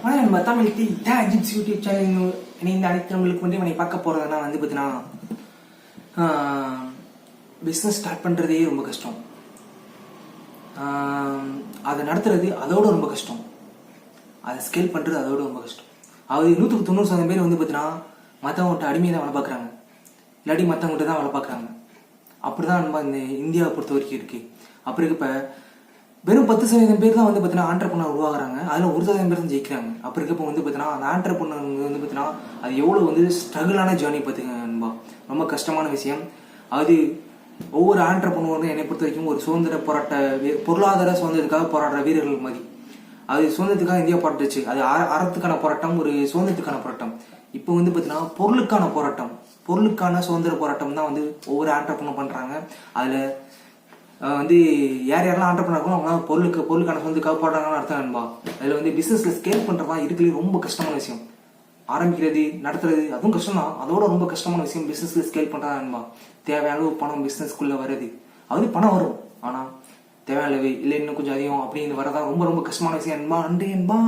ஆனால் நம்ம தமிழ் டி டேஜிப்ஸ் யூடியூப் சேனல் இணைந்த நம்மளுக்கு வந்து இவனை பார்க்க போகிறதுனா வந்து பார்த்தீங்கன்னா பிஸ்னஸ் ஸ்டார்ட் பண்ணுறதே ரொம்ப கஷ்டம். ஆஹ் அதை நடத்துறது அதோட ரொம்ப கஷ்டம். அதை ஸ்கேல் பண்ணுறது அதோட ரொம்ப கஷ்டம். அது நூற்றுக்கு தொண்ணூறு சதவீதம் பேர் வந்து பார்த்தீங்கன்னா மற்றவங்கள்ட்ட அடிமையை தான் வேலை பார்க்குறாங்க. இல்லாட்டி மற்றவங்கள்ட்ட தான் வேலை பார்க்குறாங்க. அப்படி தான் நம்ம இந்த இந்தியாவை பொறுத்த வரைக்கும் இருக்குது அப்படி இப்போ வெறும் பத்து சதவீதம் பேர் தான் வந்து பார்த்தீங்கன்னா ஆண்டர்பனர் உருவாகுறாங்க. அதில் ஒரு சதவீதம் பேர் தான் ஜெயிக்கிறாங்க. அப்போ இருக்கப்போ வந்து பார்த்தீங்கன்னா அந்த ஆண்டர்பனர் வந்து பார்த்தீங்கன்னா அது எவ்வளோ வந்து ஸ்ட்ரகிளான ஜேர்னி பார்த்துங்க நண்பா? ரொம்ப கஷ்டமான விஷயம். அது ஒவ்வொரு ஆண்டர்பனர் என்னை பொறுத்த வரைக்கும் ஒரு சுதந்திர போராட்ட பொருளாதார சுதந்திரத்துக்காக போராடுற வீரர்கள் மாதிரி. அது சுதந்திரத்துக்காக இந்தியா போராட்டுச்சு அது அறத்துக்கான போராட்டம் ஒரு சுதந்திரத்துக்கான போராட்டம். இப்போ வந்து பார்த்தீங்கன்னா பொருளுக்கான போராட்டம். பொருளுக்கான சுதந்திர போராட்டம் தான் வந்து ஒவ்வொரு ஆண்டர்பனர் பண்ணுறாங்க அதில் வந்து யார் யாரெல்லாம் ஆண்டர் பண்ணாங்களோ அவங்களாம் பொருளுக்கு பொருளுக்கான வந்து போடுறாங்கன்னு அர்த்தம் நண்பா அதில் வந்து பிஸ்னஸில் ஸ்கேல் பண்ணுறதா இருக்கிறது ரொம்ப கஷ்டமான விஷயம். ஆரம்பிக்கிறது நடத்துறது அதுவும் கஷ்டம் தான் அதோட ரொம்ப கஷ்டமான விஷயம் பிஸ்னஸில் ஸ்கேல் பண்ணுறதா நண்பா தேவையான அளவு பணம் பிஸ்னஸ்க்குள்ளே வருது அது பணம் வரும். ஆனால் தேவையான அளவு இல்லை இன்னும் கொஞ்சம் அதிகம் அப்படின்னு வரதான் ரொம்ப ரொம்ப கஷ்டமான விஷயம். என்பா நன்றி என்பா